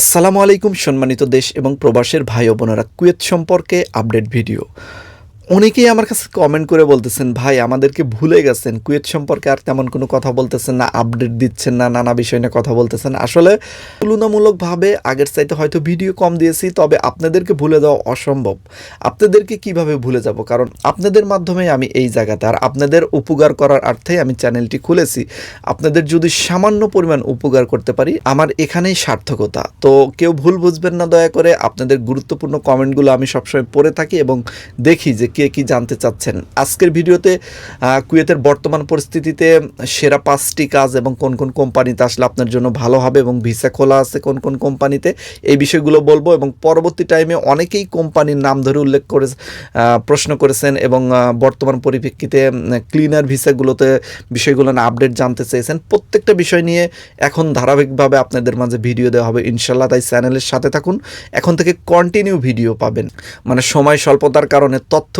আসসালামু আলাইকুম সম্মানিত দেশ এবং প্রবাসের ভাই বোনেরা কুয়েত সম্পর্কে আপডেট ভিডিও। অনেকেই আমার কাছে কমেন্ট করে বলতেছেন, ভাই, আমাদেরকে ভুলে গেছেন। কুয়েত সম্পর্কে আর তেমন কোনো কথা বলতেছেন না আপডেট দিচ্ছেন না, নানা বিষয় নিয়ে কথা বলতেছেন। আসলে তুলনামূলকভাবে আগের চাইতে হয়তো ভিডিও কম দিয়েছি, তবে আপনাদেরকে ভুলে দেওয়া অসম্ভব। আপনাদেরকে কীভাবে ভুলে যাব? কারণ আপনাদের মাধ্যমে আমি এই জায়গাতে, আর আপনাদের উপকার করার অর্থে আমি চ্যানেলটি খুলেছি। আপনাদের যদি সামান্য পরিমাণ উপকার করতে পারি, আমার এখানেই সার্থকতা। তো কেউ ভুল বুঝবেন না, দয়া করে। আপনাদের গুরুত্বপূর্ণ কমেন্টগুলো আমি সবসময় পড়ে থাকি এবং দেখি যে কে কি জানতে চাচ্ছেন? আজকের ভিডিওতে কুয়েতের বর্তমান পরিস্থিতিতে সেরা পাঁচটি কাজ এবং কোন কোন কোম্পানিতে আসলে আপনার জন্য ভালো হবে এবং ভিসা খোলা আছে কোন কোন কোম্পানিতে, এই বিষয়গুলো বলব এবং পরবর্তী টাইমে অনেকেই কোম্পানির নাম ধরে উল্লেখ করে প্রশ্ন করেছেন এবং বর্তমান পরিপ্রেক্ষিতে ক্লিনার ভিসাগুলোতে বিষয়গুলো না আপডেট জানতে চেয়েছেন। প্রত্যেকটা বিষয় নিয়ে এখন ধারাবাহিকভাবে আপনাদের মাঝে ভিডিও দেওয়া হবে ইনশাল্লাহ তাই চ্যানেলের সাথে থাকুন। এখন থেকে কন্টিনিউ ভিডিও পাবেন। মানে সময় স্বল্পতার কারণে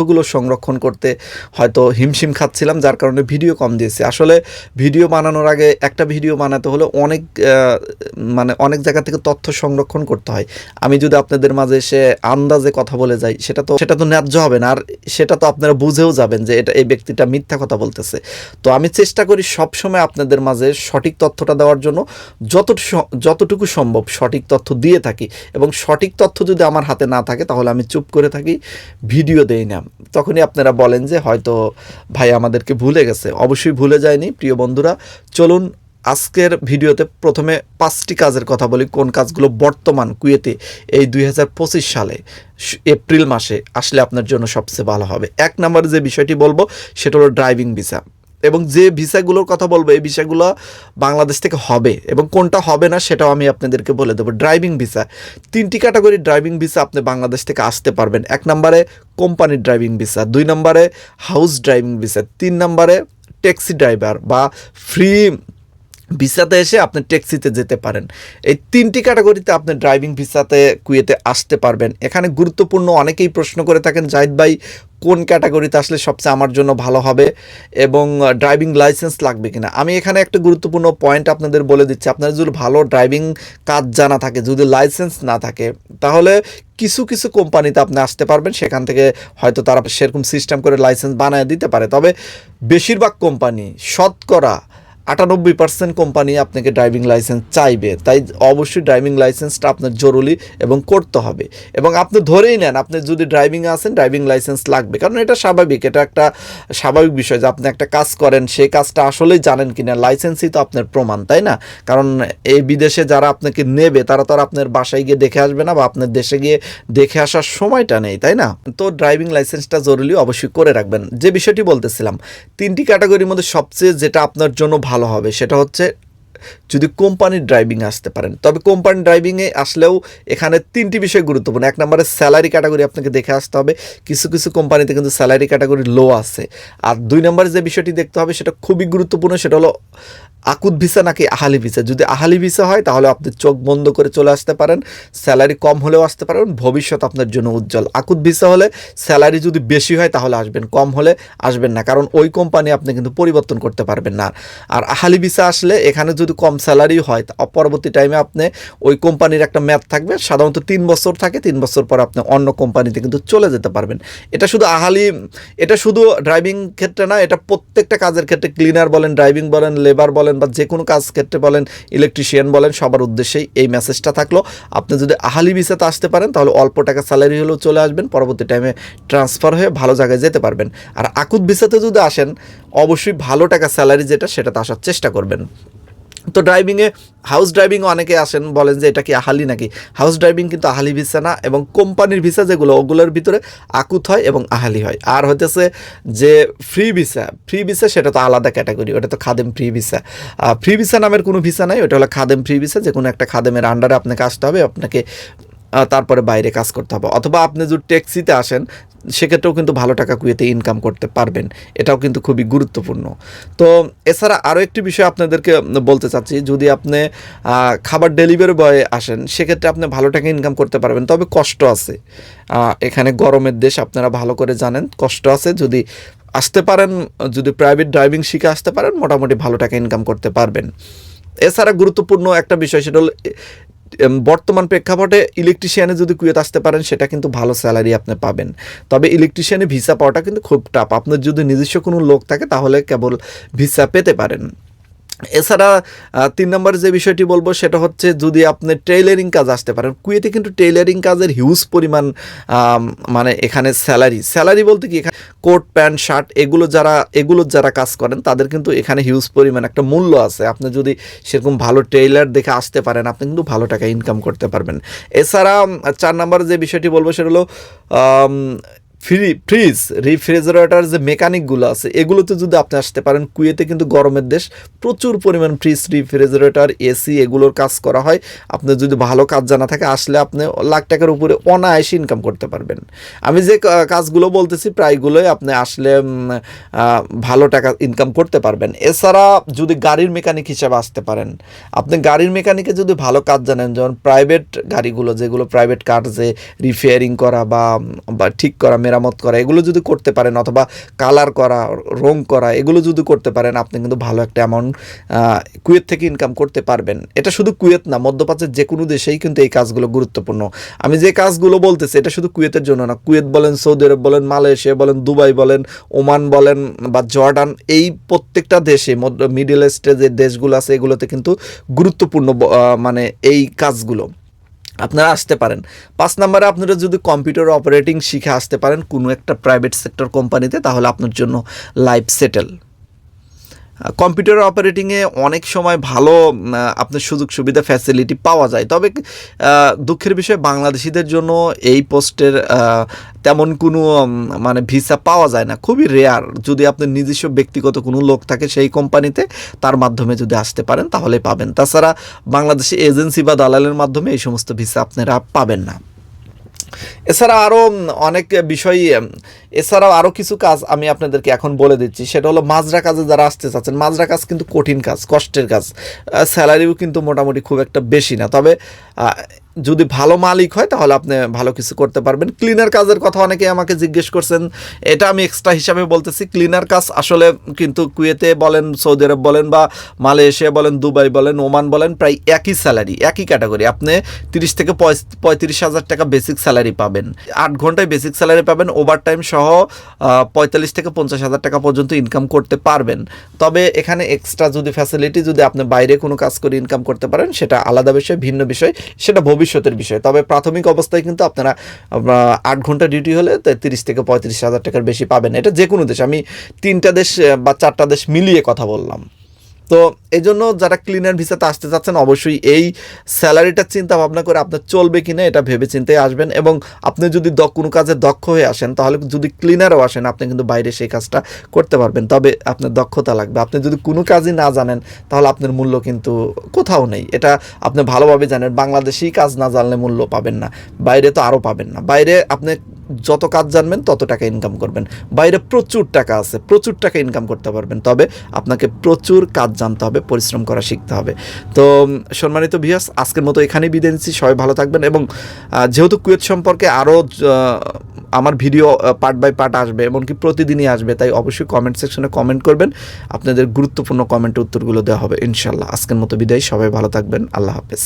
তথ্যগুলো সংরক্ষণ করতে হয়তো হিমশিম খাচ্ছিলাম, যার কারণে ভিডিও কম দিয়েছি। আসলে ভিডিও বানানোর আগে একটা ভিডিও বানাতে হলে অনেক মানে অনেক জায়গা থেকে তথ্য সংরক্ষণ করতে হয়। আমি যদি আপনাদের মাঝে এসে আন্দাজে কথা বলে যাই, সেটা তো সেটা তো ন্যায্য হবে না। আর সেটা তো আপনারা বুঝেও যাবেন যে এটা, এই ব্যক্তিটা মিথ্যা কথা বলতেছে। তো আমি চেষ্টা করি সবসময় আপনাদের মাঝে সঠিক তথ্যটা দেওয়ার জন্য যত যতটুকু সম্ভব সঠিক তথ্য দিয়ে থাকি। এবং সঠিক তথ্য যদি আমার হাতে না থাকে, তাহলে আমি চুপ করে থাকি, ভিডিও দেই না। তখনই আপনারা বলেন যে হয়তো ভাই আমাদেরকে ভুলে গেছে। অবশ্যই ভুলে যায়নি, প্রিয় বন্ধুরা। চলুন আজকের ভিডিওতে প্রথমে পাঁচটি কাজের কথা বলি, কোন কাজগুলো বর্তমান কুয়েতে এই দুই হাজার পঁচিশ সালে এপ্রিল মাসে আসলে আপনার জন্য সবচেয়ে ভালো হবে। এক নম্বরে যে বিষয়টি বলব, সেটা হলো ড্রাইভিং ভিসা। এবং যে ভিসাগুলোর কথা বলব, এই ভিসাগুলো বাংলাদেশ থেকে হবে এবং কোনটা হবে না সেটাও আমি আপনাদেরকে বলে দেবো। ড্রাইভিং ভিসা, তিনটি ক্যাটাগরির ড্রাইভিং ভিসা আপনি বাংলাদেশ থেকে আসতে পারবেন। এক নম্বরে কোম্পানির ড্রাইভিং ভিসা, দুই নম্বরে হাউস ড্রাইভিং ভিসা, তিন নম্বরে ট্যাক্সি ড্রাইভার বা ফ্রি ভিসাতে এসে আপনি ট্যাক্সিতে যেতে পারেন। এই তিনটি ক্যাটাগরিতে আপনি ড্রাইভিং ভিসাতে, কুয়েতে আসতে পারবেন। এখানে গুরুত্বপূর্ণ অনেকেই প্রশ্ন করে থাকেন, জাহিদ ভাই, কোন ক্যাটাগরিতে আসলে সবচেয়ে আমার জন্য ভালো হবে এবং ড্রাইভিং লাইসেন্স লাগবে কিনা? আমি এখানে একটা গুরুত্বপূর্ণ পয়েন্ট আপনাদের বলে দিচ্ছি। আপনার যদি ভালো ড্রাইভিং কাজ জানা থাকে, যদি লাইসেন্স না থাকে, তাহলে কিছু কিছু কোম্পানিতে আপনি আসতে পারবেন। সেখান থেকে হয়তো তারা সেরকম সিস্টেম করে লাইসেন্স বানায় দিতে পারে। তবে বেশিরভাগ কোম্পানি শতকরা আটানব্বই পার্সেন্ট কোম্পানি আপনাকে ড্রাইভিং লাইসেন্স চাইবে। তাই অবশ্যই ড্রাইভিং লাইসেন্সটা আপনার জরুরি এবং করতে হবে। এবং আপনি ধরেই নেন, আপনি যদি ড্রাইভিং আসেন ড্রাইভিং লাইসেন্স লাগবে। কারণ এটা স্বাভাবিক, এটা একটা স্বাভাবিক বিষয় যে আপনি একটা কাজ করেন, সেই কাজটা আসলেই জানেন কি না লাইসেন্সই তো আপনার প্রমাণ, তাই না? কারণ এই বিদেশে যারা আপনাকে নেবে, তারা তো আর আপনার বাসায় গিয়ে দেখে আসবে না বা আপনার দেশে গিয়ে দেখে আসার সময়টা নেই, তাই না? তো ড্রাইভিং লাইসেন্সটা জরুরি অবশ্যই করে রাখবেন। যে বিষয়টি বলতেছিলাম, তিনটি ক্যাটাগরির মধ্যে সবচেয়ে যেটা আপনার জন্য ভালো হবে। সেটা হচ্ছে যদি কোম্পানির ড্রাইভিং আসতে পারেন। তবে কোম্পানি ড্রাইভিংয়ে আসলেও এখানে তিনটি বিষয় গুরুত্বপূর্ণ। এক নম্বরে স্যালারি ক্যাটাগরি আপনাকে দেখে আসতে হবে। কিছু কিছু কোম্পানিতে কিন্তু স্যালারি ক্যাটাগরি লো আছে। আর দুই নম্বরে যে বিষয়টি দেখতে হবে সেটা খুবই গুরুত্বপূর্ণ, সেটা হলো আকুত ভিসা নাকি আহালি ভিসা? যদি আহালি ভিসা হয়, তাহলে আপনি চোখ বন্ধ করে চলে আসতে পারেন, স্যালারি কম হলেও আসতে পারেন ভবিষ্যৎ আপনার জন্য উজ্জ্বল। আকুত ভিসা হলে স্যালারি যদি বেশি হয়, তাহলে আসবেন, কম হলে আসবেন না, কারণ ওই কোম্পানি আপনি কিন্তু পরিবর্তন করতে পারবেন না। আর আহালি ভিসা আসলে এখানে যদি কম স্যালারি হয় পরবর্তী টাইমে আপনি ওই কোম্পানির একটা ম্যাপ থাকবে, সাধারণত তিন বছর থাকে, তিন বছর পর আপনি অন্য কোম্পানিতে কিন্তু চলে যেতে পারবেন। এটা শুধু আহালি, এটা শুধু ড্রাইভিং ক্ষেত্রে না, এটা প্রত্যেকটা কাজের ক্ষেত্রে ক্লিনার বলেন ড্রাইভিং বলেন লেবার বলেন বা যে কোনো কাজ ক্ষেত্রে বলেন ইলেকট্রিশিয়ান বলেন, সবার উদ্দেশ্যেই এই মেসেজটা থাকল। আপনি যদি আহালি ভিসাতে আসতে পারেন, তাহলে অল্প টাকা স্যালারি হলেও চলে আসবেন, পরবর্তী টাইমে ট্রান্সফার হয়ে ভালো জায়গায় যেতে পারবেন। আর আকুত ভিসাতে যদি আসেন, অবশ্যই ভালো টাকা স্যালারি যেটা, সেটাতে আসার চেষ্টা করবেন। তো ড্রাইভিংয়ে হাউস ড্রাইভিং অনেকে আসেন, বলেন যে এটা কি আহালি নাকি? হাউস ড্রাইভিং কিন্তু আহালি ভিসা না এবং কোম্পানির ভিসা যেগুলো, ওগুলোর ভিতরে আকুত হয় এবং আহালি হয়। আর হইতেছে যে ফ্রি ভিসা ফ্রি ভিসা সেটা তো আলাদা ক্যাটাগরি ওটা তো খাদেম ফ্রি ভিসা ফ্রি ভিসা নামের কোনো ভিসা নাই, ওটা হলো খাদেম ফ্রি ভিসা যে কোনো একটা খাদেমের আন্ডারে আপনাকে আসতে হবে, আপনাকে তারপরে বাইরে কাজ করতে হবে। অথবা আপনি যদি ট্যাক্সিতে আসেন সেক্ষেত্রেও কিন্তু ভালো টাকা কুয়েতে ইনকাম করতে পারবেন। এটাও কিন্তু খুবই গুরুত্বপূর্ণ। তো এছাড়া আরও একটি বিষয় আপনাদেরকে বলতে চাচ্ছি, যদি আপনি খাবার ডেলিভারি বয়ে আসেন, সেক্ষেত্রে আপনি ভালো টাকা ইনকাম করতে পারবেন, তবে কষ্ট আছে। এখানে গরমের দেশ আপনারা ভালো করে জানেন, কষ্ট আছে। যদি আসতে পারেন, যদি প্রাইভেট ড্রাইভিং শিখে আসতে পারেন, মোটামুটি ভালো টাকা ইনকাম করতে পারবেন। এছাড়া গুরুত্বপূর্ণ একটা বিষয় সেটা হলো বর্তমান প্রেক্ষাপটে ইলেকট্রিশিয়ানে যদি কুয়েত আসতে পারেন, সেটা কিন্তু ভালো স্যালারি আপনি পাবেন। তবে ইলেকট্রিশিয়ানে ভিসা পাওয়াটা কিন্তু খুব টাফ আপনার যদি নিজস্ব কোনো লোক থাকে, তাহলে কেবল ভিসা পেতে পারেন। এছাড়া তিন নম্বর যে বিষয়টি বলব সেটা হচ্ছে যদি আপনি টেইলারিং কাজ আসতে পারেন কুয়েতে কিন্তু টেইলারিং কাজের হিউজ পরিমাণ মানে এখানে স্যালারি স্যালারি বলতে কি, এখানে কোট প্যান্ট শার্ট এগুলো যারা এগুলো যারা কাজ করেন, তাদের কিন্তু এখানে হিউজ পরিমাণ একটা মূল্য আছে। আপনি যদি সেরকম ভালো টেইলার দেখে আসতে পারেন, আপনি কিন্তু ভালো টাকা ইনকাম করতে পারবেন। এছাড়া চার নম্বর যে বিষয়টি বলব সেটা হলো ফ্রি ফ্রিজ রিফ্রিজারেটর যে মেকানিকগুলো আছে, এগুলোতে যদি আপনি আসতে পারেন, কুয়েতে কিন্তু গরমের দেশ প্রচুর পরিমাণ ফ্রিজ রিফ্রিজারেটর এসি এগুলোর কাজ করা হয়। আপনি যদি ভালো কাজ জানা থাকে, আসলে আপনি লাখ টাকার উপরে অনায়াসে ইনকাম করতে পারবেন। আমি যে কাজগুলো বলতেছি, প্রায়গুলোই আপনি আসলে ভালো টাকা ইনকাম করতে পারবেন। এছাড়া যদি গাড়ির মেকানিক হিসাবে আসতে পারেন, আপনি গাড়ির মেকানিকে যদি ভালো কাজ জানেন, যেমন প্রাইভেট গাড়িগুলো, যেগুলো প্রাইভেট কার যে রিপেয়ারিং করা বা ঠিক করা মেরামত করা, এগুলো যদি করতে পারেন অথবা কালার করা, রং করা, এগুলো যদি করতে পারেন, আপনি কিন্তু ভালো একটা অ্যামাউন্ট কুয়েত থেকে ইনকাম করতে পারবেন। এটা শুধু কুয়েত না, মধ্যপ্রাচ্যের যে কোনো দেশেই কিন্তু এই কাজগুলো গুরুত্বপূর্ণ। আমি যে কাজগুলো বলতেছি, এটা শুধু কুয়েতের জন্য না, কুয়েত বলেন, সৌদি আরব বলেন, মালয়েশিয়া বলেন, দুবাই বলেন, ওমান বলেন বা জর্ডান, এই প্রত্যেকটা দেশে মিডল ইস্টে যে দেশগুলো আছে, এগুলোতে কিন্তু গুরুত্বপূর্ণ মানে এই কাজগুলো। আপনারা আসতে পারেন। পাঁচ নাম্বারে আপনারা যদি কম্পিউটার অপারেটিং শিখে আসতে পারেন কোনো একটা প্রাইভেট সেক্টর কোম্পানিতে তাহলে আপনার জন্য লাইফ সেটেল কম্পিউটার অপারেটিংয়ে অনেক সময় ভালো আপনার সুযোগ সুবিধা ফ্যাসিলিটি পাওয়া যায়। তবে দুঃখের বিষয়, বাংলাদেশিদের জন্য এই পোস্টের তেমন কোনো মানে ভিসা পাওয়া যায় না। খুবই রেয়ার যদি আপনার নিজস্ব ব্যক্তিগত কোনো লোক থাকে সেই কোম্পানিতে, তার মাধ্যমে যদি আসতে পারেন তাহলে পাবেন। তাছাড়া বাংলাদেশি এজেন্সি বা দালালের মাধ্যমে এই সমস্ত ভিসা আপনারা পাবেন না। এছাড়া আরও অনেক বিষয় এছাড়াও আরও কিছু কাজ আমি আপনাদেরকে এখন বলে দিচ্ছি। সেটা হলো মাজরা কাজে যারা আসতে চাচ্ছেন, মাজরা কাজ কিন্তু কঠিন কাজ, কষ্টের কাজ। স্যালারিও কিন্তু মোটামুটি খুব একটা বেশি না। তবে যদি ভালো মালিক হয়, তাহলে আপনি ভালো কিছু করতে পারবেন। ক্লিনার কাজের কথা অনেকে আমাকে জিজ্ঞেস করছেন, এটা আমি এক্সট্রা হিসাবে বলতেছি। ক্লিনার কাজ আসলে কিন্তু কুয়েতে বলেন, সৌদি আরব বলেন বা মালয়েশিয়া বলেন, দুবাই বলেন, ওমান বলেন, প্রায় একই স্যালারি একই ক্যাটাগরি আপনি তিরিশ থেকে পঁয়ত্রিশ হাজার টাকা বেসিক স্যালারি পাবেন। আট ঘন্টায় বেসিক স্যালারি পাবেন ওভার টাইম সহ পঁয়তাল্লিশ থেকে পঞ্চাশ হাজার টাকা পর্যন্ত ইনকাম করতে পারবেন। তবে এখানে এক্সট্রা যদি ফ্যাসিলিটি যদি আপনি বাইরে কোনো কাজ করে ইনকাম করতে পারেন, সেটা আলাদা বিষয়, ভিন্ন বিষয়। সেটা ভবিষ্যতের বিষয়। তবে প্রাথমিক অবস্থায় কিন্তু আপনারা আট ঘণ্টা ডিউটি হলে তিরিশ থেকে পঁয়ত্রিশ হাজার টাকার বেশি পাবেন। এটা যে কোনো দেশ, আমি তিনটা দেশ বা চারটা দেশ মিলিয়ে কথা বললাম। তো এই জন্য যারা ক্লিনার ভিসাতে আসতে চাচ্ছেন, অবশ্যই এই স্যালারিটা চিন্তা ভাবনা করে আপনার চলবে কিনা এটা ভেবে চিন্তে আসবেন এবং আপনি যদি কোনো কাজে দক্ষ হয়ে আসেন, তাহলে যদি ক্লিনারও আসেন, আপনি কিন্তু বাইরে সেই কাজটা করতে পারবেন। তবে আপনার দক্ষতা লাগবে। আপনি যদি কোনো কাজই না জানেন, তাহলে আপনার মূল্য কিন্তু কোথাও নেই। এটা আপনি ভালোভাবে জানেন, বাংলাদেশেই কাজ না জানলে মূল্য পাবেন না। বাইরে তো আরও পাবেন না। বাইরে আপনি যত কাজ জানবেন, তত টাকা ইনকাম করবেন। বাইরে প্রচুর টাকা আছে, প্রচুর টাকা ইনকাম করতে পারবেন। তবে আপনাকে প্রচুর কাজ জানতে হবে, পরিশ্রম করা শিখতে হবে। তো সম্মানিত ভিয়াস আজকের মতো এখানেই বিদায় নিচ্ছি। সবাই ভালো থাকবেন এবং যেহেতু কুয়েত সম্পর্কে আরও আমার ভিডিও পার্ট বাই পার্ট আসবে, এমনকি প্রতিদিনই আসবে, তাই অবশ্যই কমেন্ট সেকশনে কমেন্ট করবেন। আপনাদের গুরুত্বপূর্ণ কমেন্টের উত্তরগুলো দেওয়া হবে ইনশাল্লাহ আজকের মতো বিদায়, সবাই ভালো থাকবেন, আল্লাহ হাফেজ।